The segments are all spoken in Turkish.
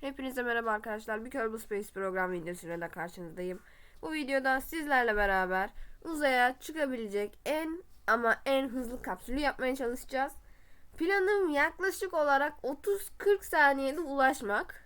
Hepinize merhaba arkadaşlar. Bir Kerbal Space program videosuyla da karşınızdayım. Bu videoda sizlerle beraber uzaya çıkabilecek en ama en hızlı kapsülü yapmaya çalışacağız. Planım yaklaşık olarak 30-40 saniyede ulaşmak.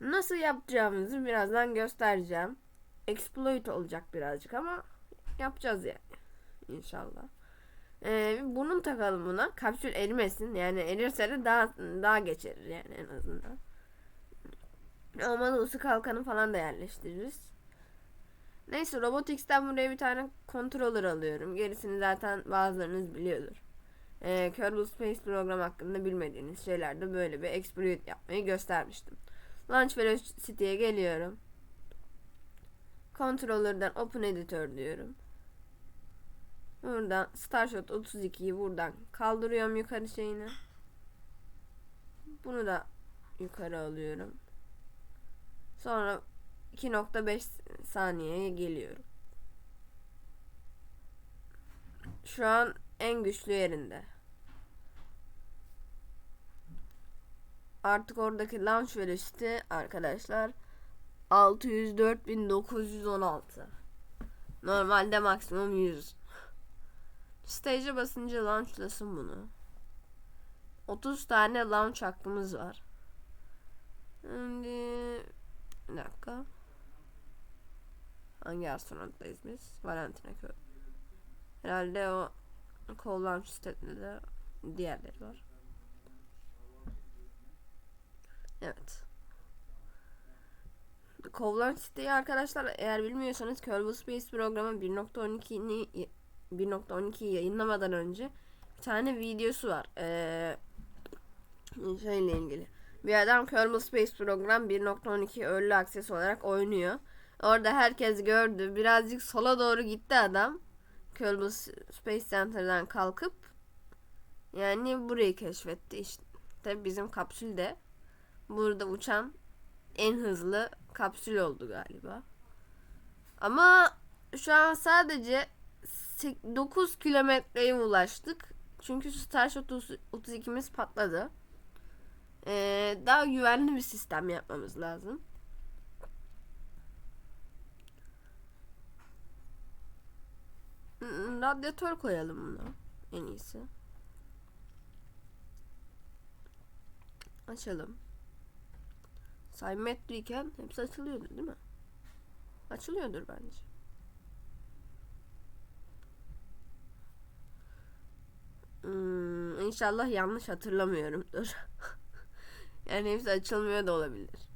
Nasıl yapacağımızı birazdan göstereceğim. Exploit olacak birazcık ama yapacağız yani. İnşallah. Ee, bunun takalım buna. Kapsül erimesin. Yani erirse de daha daha geçerir yani en azından. Olmadı ısı kalkanı falan da yerleştiririz. Neyse Robotics'ten buraya bir tane controller alıyorum. Gerisini zaten bazılarınız biliyordur. Ee, Kerbal Space program hakkında bilmediğiniz şeylerde böyle bir exploit yapmayı göstermiştim. Launch Velocity'ye geliyorum. Controller'dan Open Editor diyorum. Buradan Starshot 32'yi buradan kaldırıyorum yukarı şeyini. Bunu da yukarı alıyorum. Sonra 2.5 saniyeye geliyorum. Şu an en güçlü yerinde. Artık oradaki launch velocity arkadaşlar 604.916. Normalde maksimum 100. Stage'e basınca launchlasın bunu. 30 tane launch hakkımız var. Şimdi bir dakika. Hangi astronottayız biz? Valentina Köy. Herhalde o Launch State'de de diğerleri var. Evet. Cole Launch State'yi arkadaşlar eğer bilmiyorsanız Kerbal Space programı 1.12'ni 1.12 yayınlamadan önce bir tane videosu var. Ee, şeyle ilgili. Bir adam Kerbal Space program 1.12 Early Access olarak oynuyor. Orada herkes gördü. Birazcık sola doğru gitti adam. Kerbal Space Center'dan kalkıp yani burayı keşfetti. İşte bizim kapsül de burada uçan en hızlı kapsül oldu galiba. Ama şu an sadece 9 kilometreye ulaştık. Çünkü Starshot 32'miz patladı. Ee, daha güvenli bir sistem yapmamız lazım. Radyatör koyalım buna. En iyisi. Açalım. Saymetriyken hepsi açılıyordur değil mi? Açılıyordur bence. Hmm, inşallah yanlış hatırlamıyorumdur. yani hepsi açılmıyor da olabilir.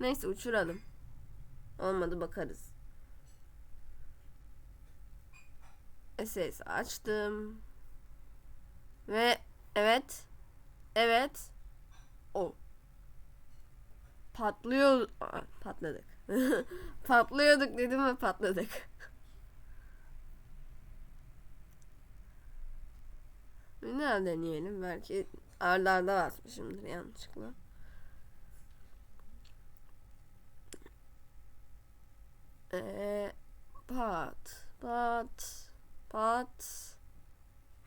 Neyse uçuralım. Olmadı bakarız. SS açtım. Ve evet. Evet. O. Patlıyor. Aa, patladık. Patlıyorduk dedim ve patladık. Bir daha deneyelim. Belki arda arda basmışımdır yanlışlıkla. Ee, pat, pat, pat.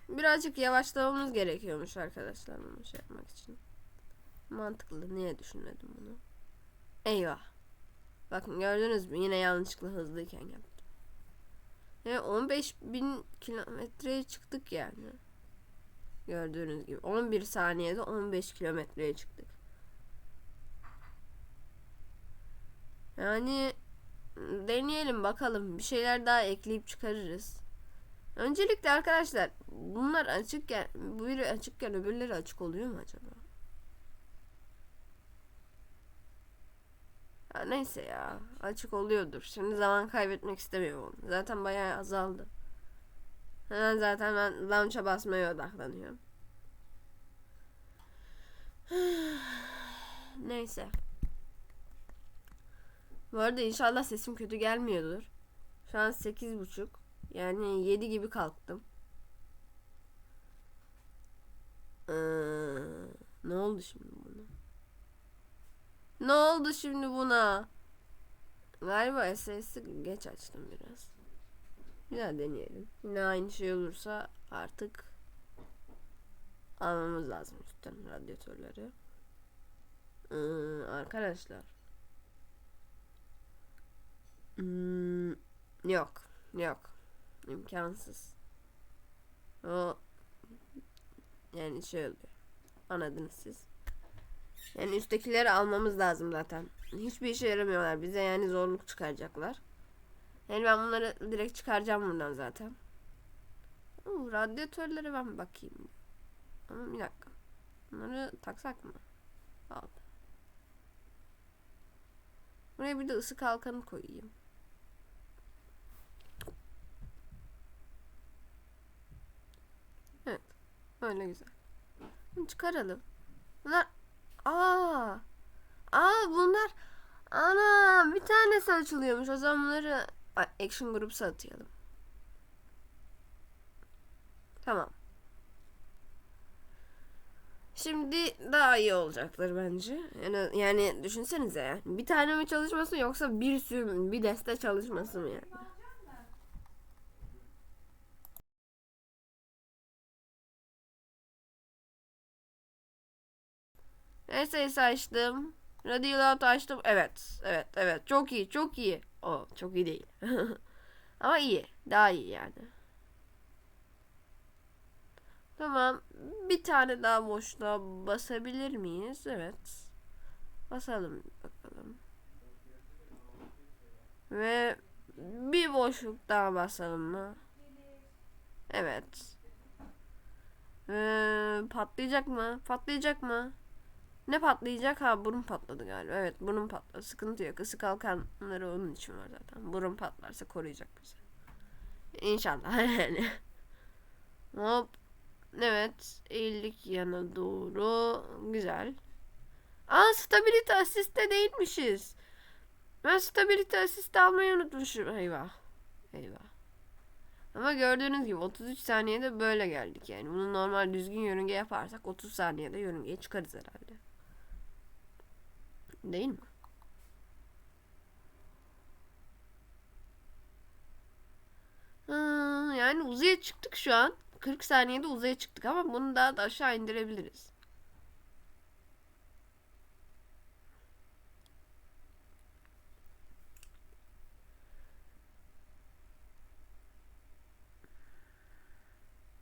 Birazcık yavaşlamamız gerekiyormuş arkadaşlar bunu şey yapmak için. Mantıklı. Niye düşünmedim bunu? Eyvah. Bakın gördünüz mü? Yine yanlışlıkla hızlıyken yaptım. Yani 15 bin kilometreye çıktık yani. Gördüğünüz gibi 11 saniyede 15 kilometreye çıktık. Yani deneyelim bakalım. Bir şeyler daha ekleyip çıkarırız. Öncelikle arkadaşlar bunlar açıkken bu biri açıkken öbürleri açık oluyor mu acaba? Ya neyse ya açık oluyordur. Şimdi zaman kaybetmek istemiyorum. Zaten bayağı azaldı. Hemen zaten ben launch'a basmaya odaklanıyorum. Neyse. Bu arada inşallah sesim kötü gelmiyordur. Şu an sekiz buçuk. Yani yedi gibi kalktım. Ee, ne oldu şimdi buna? Ne oldu şimdi buna? Galiba SS'i geç açtım biraz. Bir daha deneyelim. Yine aynı şey olursa artık almamız lazım üstten radyatörleri. Ee, arkadaşlar. Hmm, yok. Yok. İmkansız. O yani şey oluyor. Anladınız siz. Yani üsttekileri almamız lazım zaten. Hiçbir işe yaramıyorlar. Bize yani zorluk çıkaracaklar. Yani ben bunları direkt çıkaracağım buradan zaten. Oo, radyatörlere ben bakayım. Ama bir dakika. Bunları taksak mı? Al. Buraya bir de ısı kalkanı koyayım. Evet. Öyle güzel. Bunu çıkaralım. Bunlar Aa. Aa bunlar ana bir tanesi açılıyormuş. O zaman bunları Action Groups'a atayalım. Tamam. Şimdi daha iyi olacaktır bence. Yani, yani düşünsenize yani. Bir tane mi çalışması yoksa bir sürü bir deste çalışması mı yani? Neyse açtım. Radio Loud açtım. Evet. Evet. Evet. Çok iyi. Çok iyi. O çok iyi değil. Ama iyi. Daha iyi yani. Tamam. Bir tane daha boşluğa basabilir miyiz? Evet. Basalım bakalım. Ve bir boşluk daha basalım mı? Evet. Ee, patlayacak mı? Patlayacak mı? Ne patlayacak? Ha burun patladı galiba. Evet burun patladı. Sıkıntı yok. Isı kalkanları onun için var zaten. Burun patlarsa koruyacak bizi. İnşallah yani. Hop. Evet. Eğildik yana doğru. Güzel. Aa stability assist'te değilmişiz. Ben stability assist almayı unutmuşum. Eyvah. Eyvah. Ama gördüğünüz gibi 33 saniyede böyle geldik yani. Bunu normal düzgün yörünge yaparsak 30 saniyede yörüngeye çıkarız herhalde. Değil mi? Ha, yani uzaya çıktık şu an. 40 saniyede uzaya çıktık ama bunu daha da aşağı indirebiliriz.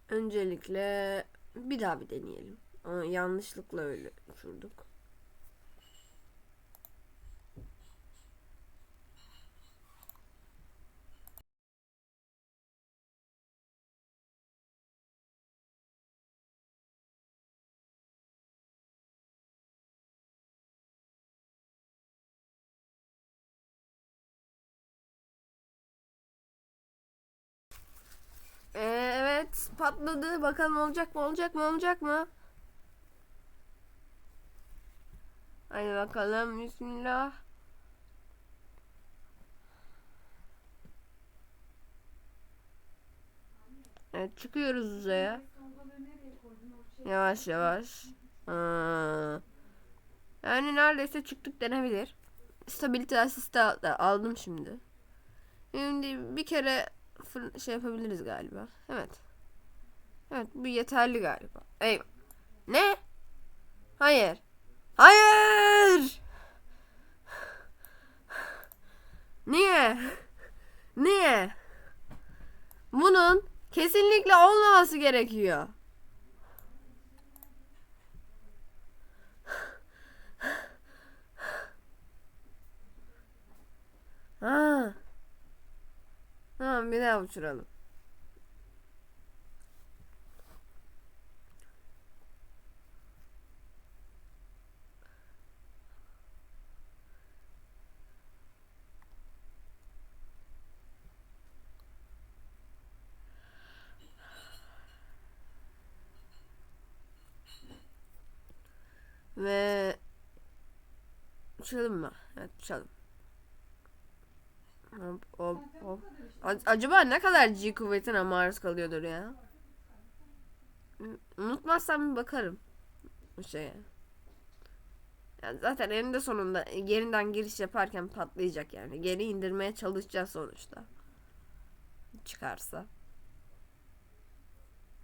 Öncelikle bir daha bir deneyelim. Aa, yanlışlıkla öyle uçurduk. Ee, evet patladı. Bakalım olacak mı olacak mı olacak mı? Hadi bakalım bismillah. Evet çıkıyoruz uzaya. Yavaş yavaş. Aa. Yani neredeyse çıktık denebilir. Stability assist da aldım şimdi. Şimdi bir kere şey yapabiliriz galiba. Evet. Evet bu yeterli galiba. Eyvah. Ne? Hayır. Hayır. Niye? Niye? Bunun kesinlikle olmaması gerekiyor. Ha. Tamam bir daha uçuralım. Ve uçalım mı? Evet uçalım. Hop hop hop. Acaba ne kadar G kuvvetine maruz kalıyordur ya? Unutmazsam bir bakarım bu şeye. Ya zaten eninde sonunda gerinden giriş yaparken patlayacak yani. Geri indirmeye çalışacağız sonuçta. Çıkarsa.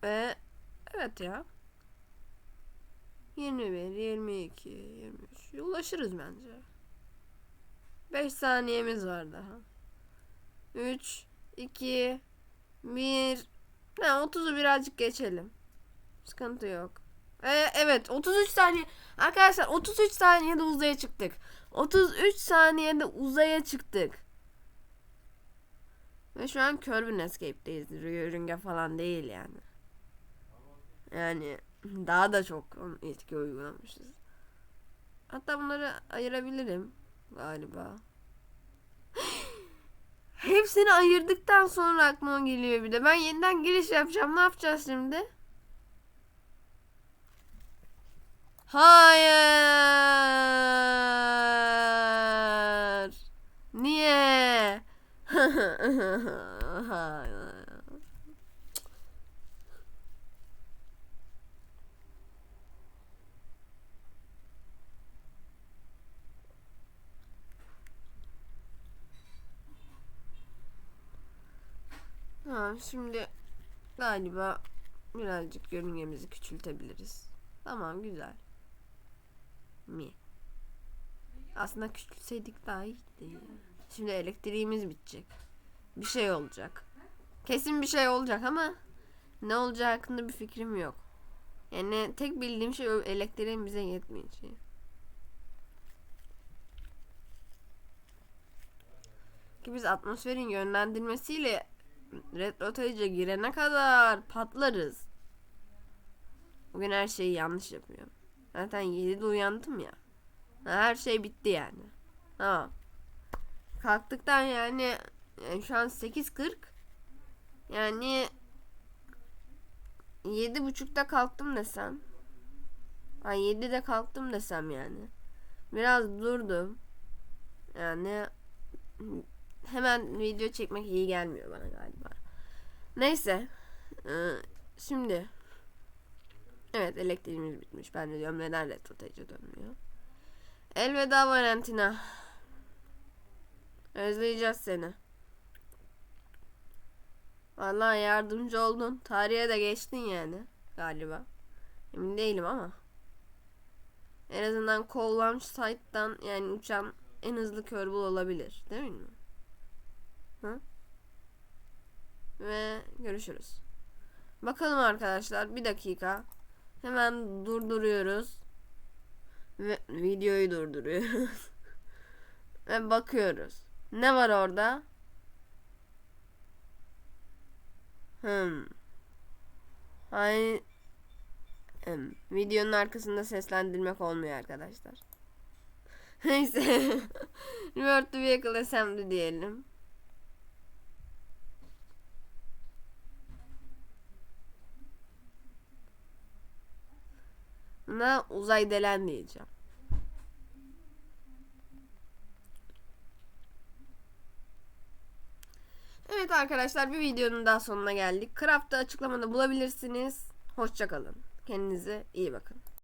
Ve evet ya. 21, 22, 23. Ulaşırız bence. 5 saniyemiz var daha. 3, 2, 1. Ne 30'u birazcık geçelim. Sıkıntı yok. Ee, evet 33 saniye. Arkadaşlar 33 saniyede uzaya çıktık. 33 saniyede uzaya çıktık. Ve şu an Kerbin Escape'deyiz. Yörünge falan değil yani. Yani daha da çok etki uygulamışız. Hatta bunları ayırabilirim galiba. Hepsini ayırdıktan sonra aklıma geliyor bir de. Ben yeniden giriş yapacağım. Ne yapacağız şimdi? Hayır. Niye? Hayır. Ha, şimdi galiba birazcık yörüngemizi küçültebiliriz. Tamam güzel. Mi? Aslında küçülseydik daha iyiydi. Şimdi elektriğimiz bitecek. Bir şey olacak. Kesin bir şey olacak ama ne olacağı hakkında bir fikrim yok. Yani tek bildiğim şey elektriğin bize yetmeyeceği. Ki biz atmosferin yönlendirmesiyle Red Rotage'e girene kadar patlarız. Bugün her şeyi yanlış yapıyorum. Zaten 7'de uyandım ya. Her şey bitti yani. Tamam. Kalktıktan yani, yani şu an 8.40 yani yedi buçukta kalktım desem. Ay 7'de kalktım desem yani. Biraz durdum. Yani hemen video çekmek iyi gelmiyor bana galiba. Neyse. Ee, şimdi Evet elektriğimiz bitmiş. Ben de diyorum neden retrotage'e dönmüyor. Elveda Valentina. Özleyeceğiz seni. Vallahi yardımcı oldun. Tarihe de geçtin yani. Galiba. Emin değilim ama. En azından Launch Site'dan yani uçan en hızlı körbül olabilir. Değil mi? Hı? Ve görüşürüz. Bakalım arkadaşlar. Bir dakika. Hemen durduruyoruz. Ve videoyu durduruyoruz. Ve bakıyoruz. Ne var orada? Hmm. Ay hmm. Videonun arkasında seslendirmek olmuyor arkadaşlar. Neyse. To Vehicle Assembly diyelim. Buna uzay delen diyeceğim. Evet arkadaşlar bir videonun daha sonuna geldik. Craft'ı açıklamada bulabilirsiniz. Hoşçakalın. Kendinize iyi bakın.